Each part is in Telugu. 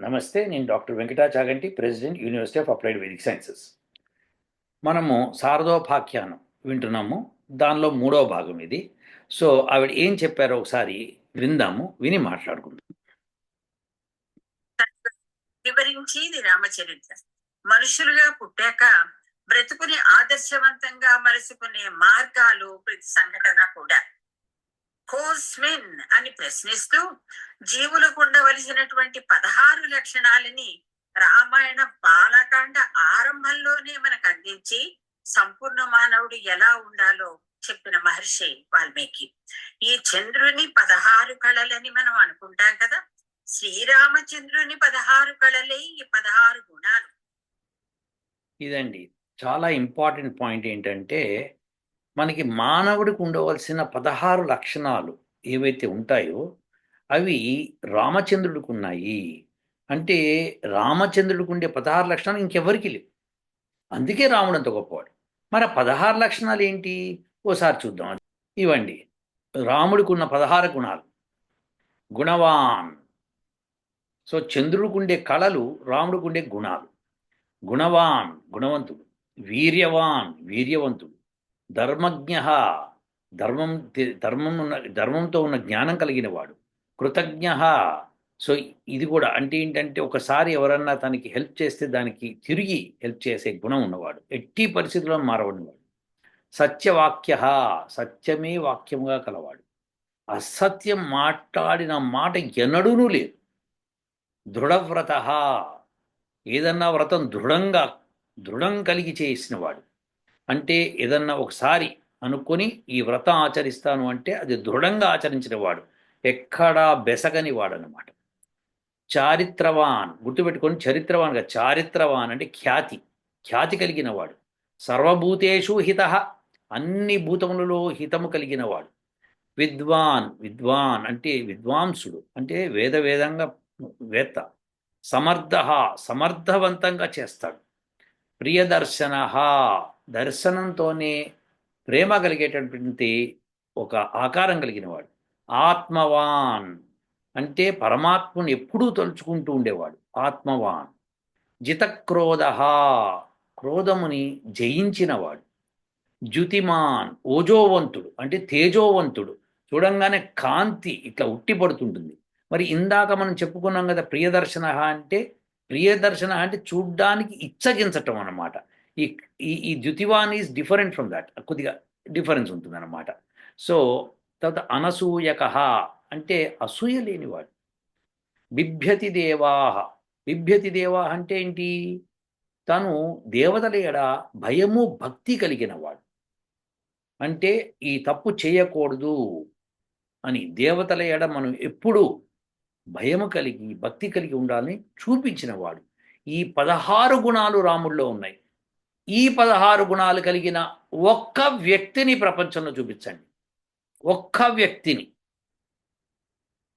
నమస్తే నేను doctor Venkatachaganti president university of applied Vedic sciences. మనము శారదోపాఖ్యానం వింటున్నాము. దానిలో మూడవ భాగం ఇది. సో ఆవిడ ఏం చెప్పారో ఒకసారి విందాము విని మాట్లాడుకుందాం. వివరించేది రామచరిత్ర. మనుషులుగా పుట్టాక బ్రతుకుని ఆదర్శవంతంగా మలుసుకునే మార్గాలు ప్రతి సంఘటన కూడా. కోస్మిన్ అని ప్రశ్నిస్తూ జీవులకు ఉండవలసినటువంటి పదహారు లక్షణాలని రామాయణ బాలకాండ ఆరంభంలోనే మనకు అందించి సంపూర్ణ మానవుడు ఎలా ఉండాలో చెప్పిన మహర్షి వాల్మీకి. ఈ చంద్రుని పదహారు కళలని మనం అనుకుంటాం కదా? శ్రీరామచంద్రుని పదహారు కళలే ఈ పదహారు గుణాలు. ఇదండి. చాలా ఇంపార్టెంట్ పాయింట్ ఏంటంటే మనకి మానవుడికి ఉండవలసిన పదహారు లక్షణాలు ఏవైతే ఉంటాయో అవి రామచంద్రుడికి ఉన్నాయి. అంటే రామచంద్రుడికి ఉండే పదహారు లక్షణాలు ఇంకెవరికి లేవు. అందుకే రాముడు అంత గొప్పవాడు. మరి ఆ పదహారు లక్షణాలు ఏంటి? ఓసారి చూద్దాం. ఇవ్వండి. రాముడికి ఉన్న పదహారు గుణాలు. గుణవాన్. సో చంద్రుడికి ఉండే కళలు రాముడికి ఉండే గుణాలు. గుణవాన్ గుణవంతుడు. వీర్యవాన్ వీర్యవంతుడు. ధర్మజ్ఞ. ధర్మం ధర్మం ఉన్న ధర్మంతో ఉన్న జ్ఞానం కలిగిన వాడు కృతజ్ఞ. సో ఇది కూడా అంటే ఏంటంటే ఒకసారి ఎవరన్నా తనకి హెల్ప్ చేస్తే దానికి తిరిగి హెల్ప్ చేసే గుణం ఉన్నవాడు. ఎట్టి పరిస్థితుల్లో మారవడినవాడు. సత్యవాక్య. సత్యమే వాక్యముగా కలవాడు. అసత్యం మాట్లాడిన మాట ఎన్నడూనూ లేదు. దృఢవ్రత. ఏదన్నా వ్రతం దృఢంగా దృఢం కలిగి చేసినవాడు. అంటే ఏదన్నా ఒకసారి అనుకొని ఈ వ్రతం ఆచరిస్తాను అంటే అది దృఢంగా ఆచరించిన వాడు. ఎక్కడా బెసగని వాడనమాట చారిత్రవాన్ గుర్తుపెట్టుకొని చరిత్రవాన్గా చారిత్రవాన్ అంటే ఖ్యాతి. ఖ్యాతి కలిగిన వాడు. సర్వభూతేషు హిత అన్ని భూతములలో హితము కలిగిన వాడు. విద్వాన్ విద్వాన్ అంటే విద్వాంసుడు అంటే వేద వేదంగా వేత్త. సమర్థ సమర్థవంతంగా చేస్తాడు. ప్రియదర్శన దర్శనంతోనే ప్రేమ కలిగేటటువంటి ఒక ఆకారం కలిగినవాడు. ఆత్మవాన్ అంటే పరమాత్మను ఎప్పుడూ తలుచుకుంటూ ఉండేవాడు. ఆత్మవాన్. జితక్రోధ క్రోధముని జయించినవాడు. జ్యుతిమాన్ ఓజోవంతుడు అంటే తేజోవంతుడు. చూడంగానే కాంతి ఇట్లా ఉట్టిపడుతుంటుంది. మరి ఇందాక మనం చెప్పుకున్నాం కదా ప్రియదర్శన అంటే ప్రియదర్శన అంటే చూడ్డానికి ఇచ్చగించటం అన్నమాట. ఈ ఈ ద్యుతివాన్ ఈజ్ డిఫరెంట్ ఫ్రమ్ దాట్. కొద్దిగా డిఫరెన్స్ ఉంటుంది అన్నమాట సో తర్వాత అనసూయక అంటే అసూయ లేనివాడు. బిభ్యతి దేవాహ బిభ్యతి దేవా అంటే ఏంటి? తను దేవతల ఎడ భయము భక్తి కలిగిన వాడు అంటే ఈ తప్పు చేయకూడదు అని దేవతల ఎడ మనం ఎప్పుడూ భయము కలిగి భక్తి కలిగి ఉండాలని చూపించిన వాడు ఈ పదహారు గుణాలు రాముల్లో ఉన్నాయి. ఈ పదహారు గుణాలు కలిగిన ఒక్క వ్యక్తిని ప్రపంచంలో చూపించండి. ఒక్క వ్యక్తిని.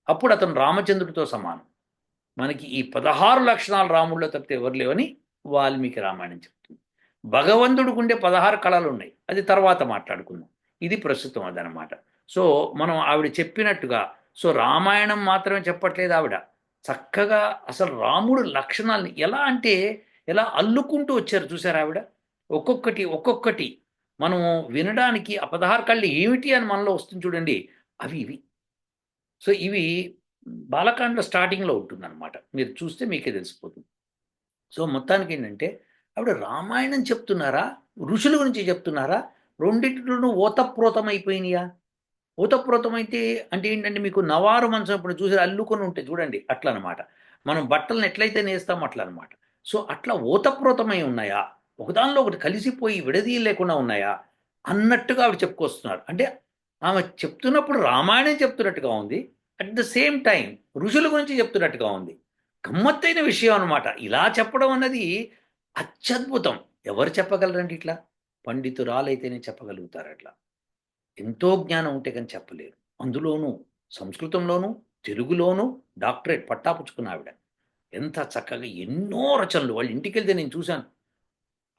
అప్పుడు అతను రామచంద్రుడితో సమానం. మనకి ఈ పదహారు లక్షణాలు రాముడిలో తప్పితే ఎవరు లేవని వాల్మీకి రామాయణం చెప్తుంది. భగవంతుడికి ఉండే పదహారు కళలు ఉన్నాయి. అది తర్వాత మాట్లాడుకుందాం. ఇది ప్రస్తుతం అదనమాట. సో మనం ఆవిడ చెప్పినట్టుగా సో రామాయణం మాత్రమే చెప్పట్లేదు ఆవిడ. చక్కగా అసలు రాముడు లక్షణాలని ఎలా అంటే ఎలా అల్లుకుంటూ వచ్చారు చూసారు ఆవిడ? ఒక్కొక్కటి ఒక్కొక్కటి మనం వినడానికి ఆ పదహారు కళ్ళు ఏమిటి అని మనలో వస్తుంది చూడండి. అవి ఇవి. సో ఇవి బాలకాండలో స్టార్టింగ్లో ఉంటుందన్నమాట. మీరు చూస్తే మీకే తెలిసిపోతుంది. సో మొత్తానికి ఏంటంటే ఆవిడ రామాయణం చెప్తున్నారా? ఋషుల గురించి చెప్తున్నారా? రెండింటిలోనూ ఓతప్రోతమైపోయినాయా ఓతప్రోతమైతే అంటే ఏంటంటే మీకు నవారు మనసు ఇప్పుడు చూసి అల్లుకొని ఉంటే చూడండి అట్లా అనమాట మనం బట్టలను ఎట్లయితే నేస్తామో అట్లా అనమాట సో అట్లా ఓతప్రోతమై ఉన్నాయా? ఒకదానిలో ఒకటి కలిసిపోయి విడదీయలేకుండా ఉన్నాయా? అన్నట్టుగా ఆవిడ చెప్పుకొస్తున్నారు అంటే ఆమె చెప్తున్నప్పుడు రామాయణం చెప్తున్నట్టుగా ఉంది. అట్ ద సేమ్ టైం ఋషుల గురించి చెప్తున్నట్టుగా ఉంది. గమ్మత్తైన విషయం అనమాట ఇలా చెప్పడం అన్నది అత్యద్భుతం. ఎవరు చెప్పగలరండి ఇట్లా? పండితురాలైతేనే చెప్పగలుగుతారు అట్లా. ఎంతో జ్ఞానం ఉంటే కానీ చెప్పలేరు. అందులోనూ సంస్కృతంలోనూ తెలుగులోనూ డాక్టరేట్ పట్టాపుచ్చుకున్న ఆవిడ. ఎంత చక్కగా ఎన్నో రచనలు. వాళ్ళ ఇంటికి వెళ్తే నేను చూశాను.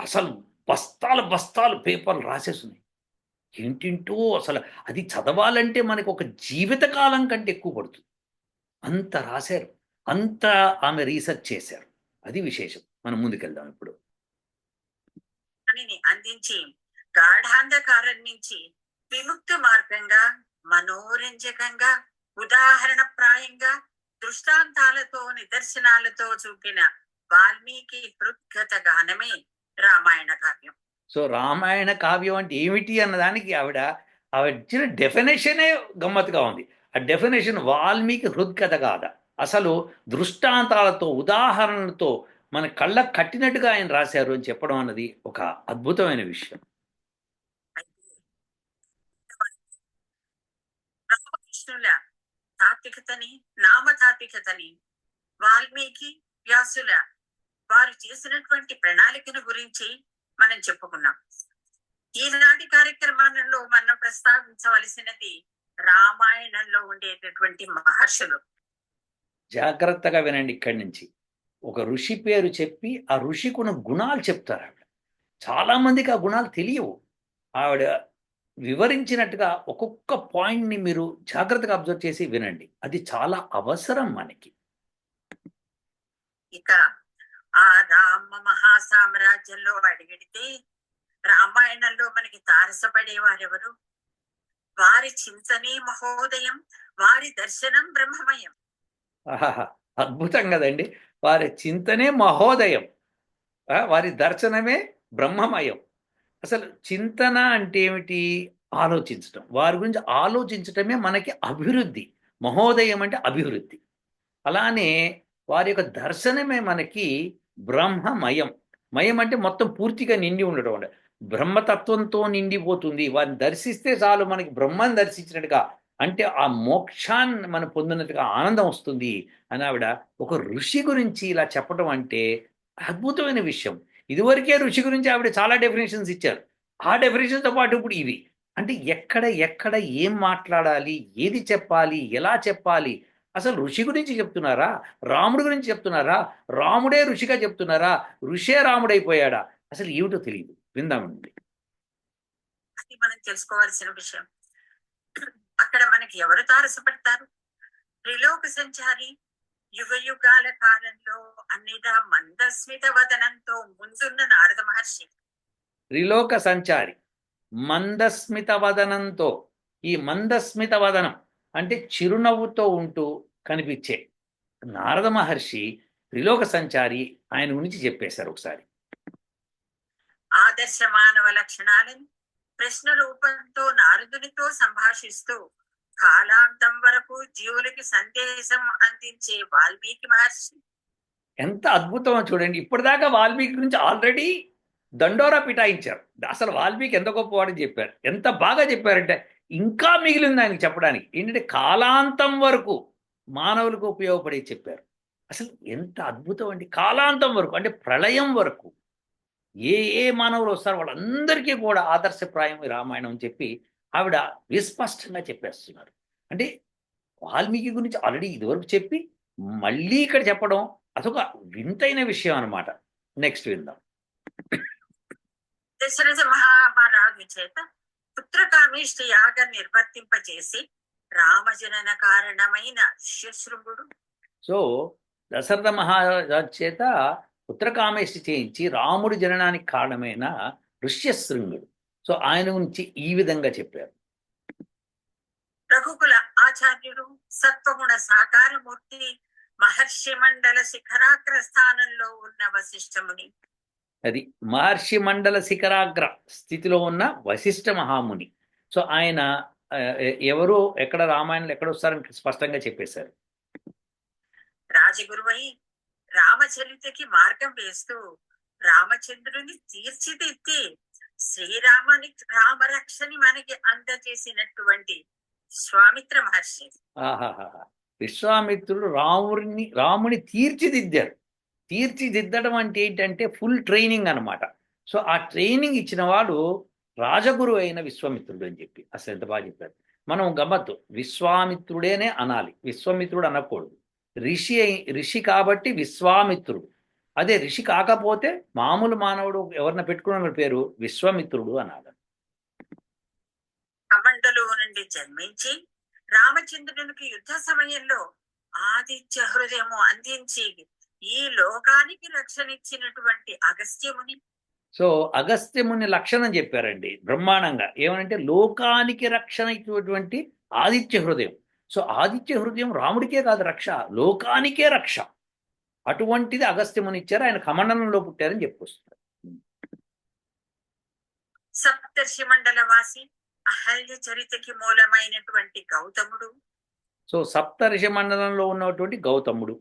అసలు బస్తాలు బస్తాలు పేపర్లు రాసేస్తున్నాయి ఏంటింటో అసలు అది చదవాలంటే మనకు ఒక జీవితకాలం కంటే ఎక్కువ పడుతుంది. అంత రాశారు. అంత ఆమె రీసెర్చ్ చేశారు. అది విశేషం. మనం ముందుకెళ్దాం ఇప్పుడు. అందించి గాఢాంధకారం నుంచి విముక్తి మార్గంగా మనోరంజకంగా ఉదాహరణ ప్రాయంగా దృష్టాంతాలతో నిదర్శనాలతో చూపిన వాల్మీకి హృద్గత గానమే రామాయణ కావ్యం సో రామాయణ కావ్యం అంటే ఏమిటి అన్నదానికి ఆవిడ ఆవిడ ఇచ్చిన డెఫినేషనే గమ్మత్తుగా ఉంది. ఆ డెఫినేషన్ వాల్మీకి హృద్కథ కాద అసలు దృష్టాంతాలతో ఉదాహరణలతో మన కళ్ళకు కట్టినట్టుగా ఆయన రాశారు అని చెప్పడం అన్నది ఒక అద్భుతమైన విషయం. రామకృష్ణుల తాత్వికతని నామతాత్వికతని వాల్మీకి వ్యాసుల వారు చేసినటువంటి ప్రణాళికను గురించి మనం చెప్పుకున్నాం. ఈనాటి కార్యక్రమాలలో మనం ప్రస్తావించవలసినది రామాయణంలో ఉండేటటువంటి మహర్షులు. జాగ్రత్తగా వినండి ఇక్కడి నుంచి. ఒక ఋషి పేరు చెప్పి ఆ ఋషికున్న గుణాలు చెప్తారు ఆవిడ. చాలామందికి ఆ గుణాలు తెలియవు. ఆవిడ వివరించినట్టుగా ఒక్కొక్క పాయింట్ని మీరు జాగ్రత్తగా అబ్జర్వ్ చేసి వినండి. అది చాలా అవసరం మనకి. ఇక ఆ రామ మహాసామ్రాజ్యంలో అడిగడితే రామాయణంలో మనకి తారసపడే వారెవరు వారి చింతనే మహోదయం వారి దర్శనం బ్రహ్మమయం. అద్భుతం కదండి. వారి చింతనే మహోదయం వారి దర్శనమే బ్రహ్మమయం. అసలు చింతన అంటే ఏమిటి? ఆలోచించటం. వారి గురించి ఆలోచించటమే మనకి అభివృద్ధి. మహోదయం అంటే అభివృద్ధి. అలానే వారి యొక్క దర్శనమే మనకి బ్రహ్మమయం. మయం అంటే మొత్తం పూర్తిగా నిండి ఉండడం అంటే బ్రహ్మతత్వంతో నిండిపోతుంది. వారిని దర్శిస్తే చాలు మనకి బ్రహ్మాన్ని దర్శించినట్టుగా. అంటే ఆ మోక్షాన్ని మనం పొందినట్టుగా ఆనందం వస్తుంది అని ఆవిడ ఒక ఋషి గురించి ఇలా చెప్పడం అంటే అద్భుతమైన విషయం. ఇదివరకే ఋషి గురించి ఆవిడ చాలా డెఫినేషన్స్ ఇచ్చారు. ఆ డెఫినేషన్తో పాటు ఇప్పుడు ఇవి. అంటే ఎక్కడ ఎక్కడ ఏం మాట్లాడాలి ఏది చెప్పాలి ఎలా చెప్పాలి అసలు ఋషి గురించి చెప్తున్నారా? రాముడి గురించి చెప్తున్నారా? రాముడే ఋషిగా చెప్తున్నారా? ఋషే రాముడైపోయాడా? అసలు ఏమిటో తెలియదు విందామండి అది మనం తెలుసుకోవాల్సిన విషయం. అక్కడ మనకి ఎవరు తారసపడతారు? త్రిలోక సంచారి యుగ యుగాల కాలంలో అన్నిదా మందస్మిత వదనంతో ముందున్న నారద మహర్షి. త్రిలోక సంచారి మందస్మిత వదనంతో ఈ మందస్మిత వదనం అంటే చిరునవ్వుతో ఉంటూ కనిపించే నారద మహర్షి త్రిలోక సంచారి ఆయన గురించి చెప్పేశారు ఒకసారి. ఆదర్శ మానవ లక్షణాలను ప్రశ్న రూపంతో నారదునితో సంభాషిస్తూ కాలాంతం వరకు జీవులకి సందేశం అందించే వాల్మీకి మహర్షి. ఎంత అద్భుతమో చూడండి. ఇప్పటిదాకా వాల్మీకి గురించి ఆల్రెడీ దండోరా పిటాయించారు అసలు వాల్మీకి ఎంత గొప్పవాడని చెప్పారు. ఎంత బాగా చెప్పారంటే ఇంకా మిగిలింది ఆయనకి చెప్పడానికి. ఏంటంటే కాలాంతం వరకు మానవులకు ఉపయోగపడే చెప్పారు. అసలు ఎంత అద్భుతం అండి. కాలాంతం వరకు అంటే ప్రళయం వరకు ఏ ఏ మానవులు వస్తారో వాళ్ళందరికీ కూడా ఆదర్శప్రాయం రామాయణం అని చెప్పి ఆవిడ విస్పష్టంగా చెప్పేస్తున్నారు. అంటే వాల్మీకి గురించి ఆల్రెడీ ఇదివరకు చెప్పి మళ్ళీ ఇక్కడ చెప్పడం అదొక వింతైన విషయం అన్నమాట. నెక్స్ట్ విందాం. దశరథ మహారాజు చేత పుత్రకామేష్టి యాగం నిర్వర్తింపచేసి రామజనన కారణమైన ఋష్యశృంగుడు సో దశరథ మహారాజు చేత పుత్రకామేష్టి చేయించి రాముడి జననానికి కారణమైన ఋష్యశృంగుడు. సో ఆయన గురించి ఈ విధంగా చెప్పారు. రఘుకుల ఆచార్యుడు సత్వగుణ సాకారమూర్తి మహర్షి మండల శిఖరాగ్ర స్థానంలో ఉన్న వశిష్ఠముని అది మహర్షి మండల శిఖరాగ్ర స్థితిలో ఉన్న వశిష్ఠ మహాముని. సో ఆయన ఎవరు ఎక్కడ రామాయణంలో ఎక్కడ వస్తారని స్పష్టంగా చెప్పేశారు. రాజగురువై రామచరితకి మార్గం వేస్తూ రామచంద్రుని తీర్చిదిద్ది శ్రీరామని రామరక్షని మనకి అందజేసినటువంటి విశ్వామిత్ర మహర్షి. ఆహాహా విశ్వామిత్రుడు రాముడిని రాముని తీర్చిదిద్దారు. తీర్చిదిద్దడం అంటే ఏంటంటే ఫుల్ ట్రైనింగ్ అన్నమాట. సో ఆ ట్రైనింగ్ ఇచ్చిన వాడు రాజగురు అయిన విశ్వామిత్రుడు అని చెప్పి. అసలు ఎంత బాగా చెప్పారు. మనం గమ్మత్తు. విశ్వామిత్రుడేనే అనాలి. విశ్వామిత్రుడు అనకూడదు. ఋషి అయి- ఋషి కాబట్టి విశ్వామిత్రుడు. అదే ఋషి కాకపోతే మామూలు మానవుడు ఎవరిన పెట్టుకున్న పేరు విశ్వామిత్రుడు అనాలి. కమండలు నుండి జన్మించి రామచంద్రునికి యుద్ధ సమయంలో ఆదిత్య హృదయము అందించి ఈ లోకానికి రక్షణ ఇచ్చినటువంటి అగస్త్యముని. సో అగస్త్యముని లక్షణం చెప్పారండి బ్రహ్మాండంగా. ఏమనంటే లోకానికి రక్షణ ఇచ్చినటువంటి ఆదిత్య హృదయం. సో ఆదిత్య హృదయం రాముడికే కాదు రక్ష లోకానికే రక్ష. అటువంటిది అగస్త్యముని ఇచ్చారు ఆయన కమండలంలో పుట్టారని చెప్పుకొస్తున్నారు. సప్తర్షి మండల వాసి అహల్య చరితకి మూలమైనటువంటి గౌతముడు. సో సప్తర్షి మండలంలో ఉన్నటువంటి గౌతముడు.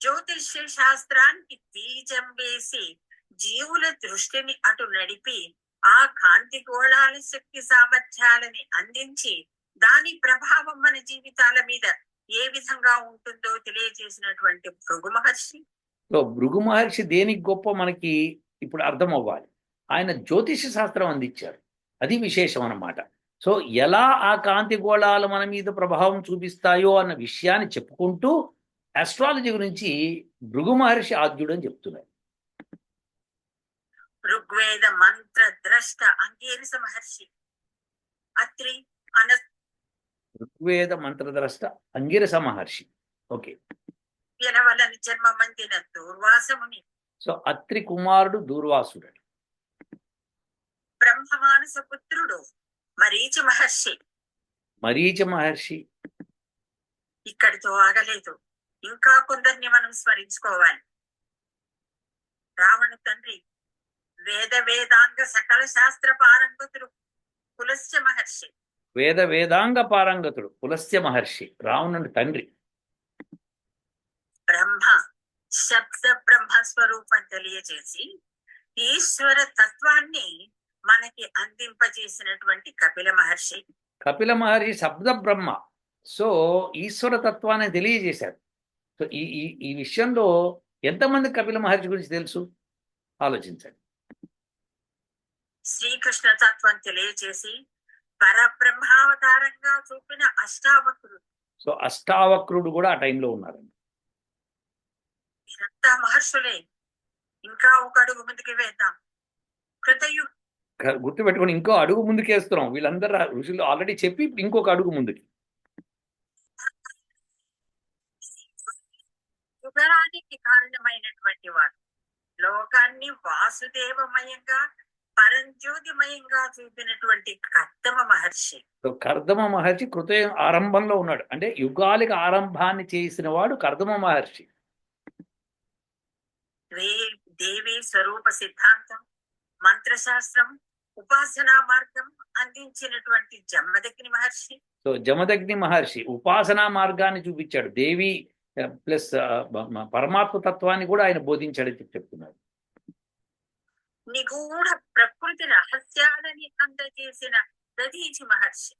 జ్యోతిష్య శాస్త్రానికి బీజం వేసి జీవుల దృష్టిని అటు నడిపి ఆ కాంతి గోళాల శక్తి సామర్థ్యాలని అందించి దాని ప్రభావం మన జీవితాల మీద ఏ విధంగా ఉంటుందో తెలియజేసినటువంటి భృగు మహర్షి. సో భృగు మహర్షి దేనికి గొప్ప మనకి ఇప్పుడు అర్థం అవ్వాలి. ఆయన జ్యోతిష శాస్త్రం అందించారు. అది విశేషం అన్నమాట. సో ఎలా ఆ కాంతి గోళాలు మన మీద ప్రభావం చూపిస్తాయో అన్న విషయాన్ని చెప్పుకుంటూ ఆస్ట్రాలజీ గురించి భృగు మహర్షి ఆద్యుడు అని చెప్తున్నారు ఋగ్వేద మంత్ర ద్రష్ట అంగీరస మహర్షి. అత్రి అన ఋగ్వేద మంత్రద్రష్ట అంగిరస మహర్షి. ఓకే. వలని జన్మ మందిన దూర్వాసముని సో అత్రి కుమారుడు దూర్వాసుడు బ్రహ్మమానస పుత్రుడు మరీచి మహర్షి. మరీచ మహర్షి. ఇక్కడితో ఆగలేదు. ఇంకా కొందరిని మనం స్మరించుకోవాలి. రావణ తండ్రి వేద వేదాంగ సకల శాస్త్ర పారంగతుడు పులస్య మహర్షి. వేద వేదాంగ పారంగతుడు పులస్త్య మహర్షి రావణుని తండ్రి. బ్రహ్మ శబ్ద బ్రహ్మ స్వరూపం తెలియజేసి ఈశ్వర తత్వాన్ని మనకి అందింపజేసినటువంటి కపిల మహర్షి. కపిల మహర్షి శబ్ద బ్రహ్మ. సో ఈశ్వర తత్వాన్ని తెలియజేశారు. సో ఈ ఈ ఈ విషయంలో ఎంతమంది కపిల మహర్షి గురించి తెలుసు? ఆలోచించండి. శ్రీకృష్ణ తత్వం తెలియజేసి పరబ్రహ్మావతారంగా చూపిన అష్టావక్రుడు. సో అష్టావక్రుడు కూడా ఆ టైంలో ఉన్నారండి. వీరంతా మహర్షులే. ఇంకా ఒక అడుగు ముందుకు వేద్దాం. కృతయు గుర్తుపెట్టుకొని ఇంకో అడుగు ముందుకేస్తున్నాం. వీళ్ళందరూ ఋషులు ఆల్రెడీ చెప్పి ఇప్పుడు ఇంకొక అడుగు ముందుకి. యుగరానికి కారణమైనటువంటి వాడు. లోకాన్ని వాసుదేవమయంగా పరంజ్యోతిమయంగా చూపినటువంటి కర్తమ మహర్షి. కర్దమ మహర్షి కృత ఆరంభంలో ఉన్నాడు. అంటే యుగాలిక ఆరంభాన్ని చేసిన వాడు కర్దమ మహర్షి. దేవి స్వరూప సిద్ధాంతం మంత్రశాస్త్రం ఉపాసనా మార్గం అందించినటువంటి జమ్మదగ్ని మహర్షి. సో జమదగ్ని మహర్షి ఉపాసనా మార్గాన్ని చూపించాడు. దేవి ప్లస్ పరమాత్మ తత్వాన్ని కూడా ఆయన బోధించాడని చెప్పి చెప్తున్నారు నిగూఢ ప్రకృతి రహస్యాలని అందజేసిన దధీచి మహర్షి.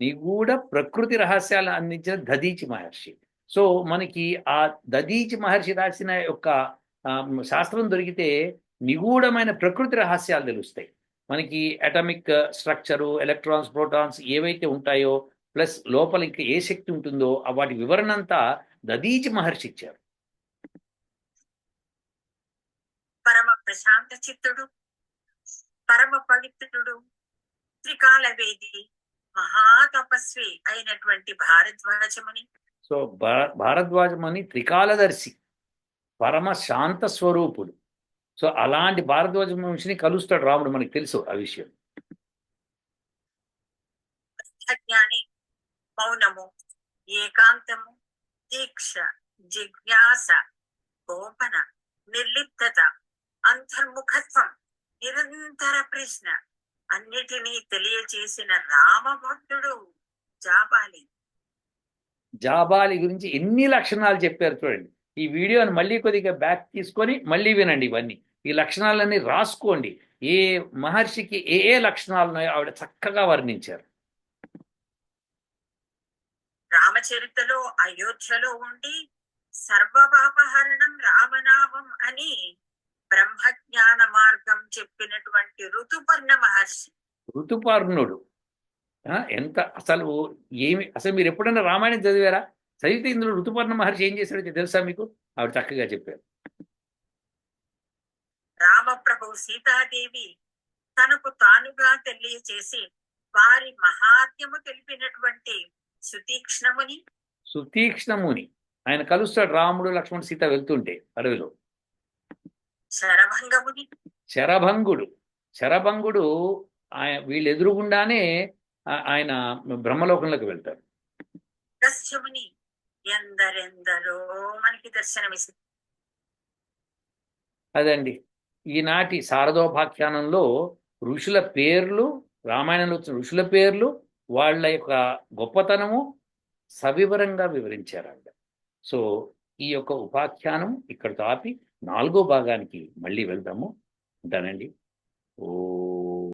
నిగూఢ ప్రకృతి రహస్యాలు అందించిన దదీచి మహర్షి. సో మనకి ఆ దదీచి మహర్షి రాసిన యొక్క శాస్త్రం దొరికితే నిగూఢమైన ప్రకృతి రహస్యాలు తెలుస్తాయి. మనకి అటామిక్ స్ట్రక్చరు ఎలక్ట్రాన్స్ ప్రోటాన్స్ ఏవైతే ఉంటాయో ప్లస్ లోపల ఇంకా ఏ శక్తి ఉంటుందో వాటి వివరణ అంతా దదీచి మహర్షి ఇచ్చారు. పరమ ప్రశాంత చిత్తుడు పరమ పవిత్రుడు త్రికాల వేది మహాతపస్వి అయినటువంటి భారద్వాజముని. సో భారద్వాజమని త్రికాలదర్శి పరమ శాంత స్వరూపుడు. సో అలాంటి భారద్వాజ మనిషిని కలుస్తాడు రాముడు మనకి తెలుసు ఆ విషయం. మౌనము ఏకాంతము దీక్ష జిజ్ఞాస కోపన నిర్లిప్తత అంతర్ముఖత్వం నిరంతర ప్రశ్న. అన్నిటినీ తెలియచేసిన రామభక్తుడు జాబాలి. జాబాలి గురించి ఎన్ని లక్షణాలు చెప్పారు చూడండి. ఈ వీడియోని మళ్ళీ కొద్దిగా బ్యాక్ తీసుకొని మళ్ళీ వినండి ఇవన్నీ. ఈ లక్షణాలన్నీ రాసుకోండి. ఏ మహర్షికి ఏ ఏ లక్షణాలు ఉన్నాయో ఆవిడ చక్కగా వర్ణించారు. రామచరితలో అయోధ్యలో ఉండి సర్వపాపహరణం రామనామం అని బ్రహ్మజ్ఞాన మార్గం చెప్పినటువంటి ఋతుపర్ణ మహర్షి. ఋతుపర్ణుడు. ఎంత అసలు ఏమి అసలు మీరు ఎప్పుడైనా రామాయణం చదివారా? చదివితే ఇందులో ఋతుపర్ణ మహర్షి ఏం చేశాడో తెలుసా మీకు? ఆవిడ చక్కగా చెప్పారు. రామప్రభు సీతాదేవి తనకు తానుగా తెలియచేసి వారి మహాత్యము తెలిపినటువంటి సుతీక్ష్ణముని? సుతీక్ష్ణముని. ఆయన కలుస్తాడు రాముడు లక్ష్మణుడు సీత వెళ్తుంటే అడవిలో. శరభంగముని? శరభంగుడు. శరభంగుడు ఆయన వీళ్ళు ఎదురుగుండానే ఆయన బ్రహ్మలోకంలోకి వెళ్తారు ఎందరెందరో మనకి దర్శనమిస్తుంది. అదండి. ఈనాటి శారదోపాఖ్యానంలో ఋషుల పేర్లు రామాయణంలో వచ్చిన ఋషుల పేర్లు వాళ్ళ యొక్క గొప్పతనము సవివరంగా వివరించారు ఆవిడ సో ఈ యొక్క ఉపాఖ్యానం ఇక్కడితో ఆపి నాలుగో భాగానికి మళ్ళీ వెళ్దాము. ఉంటానండి. ఓ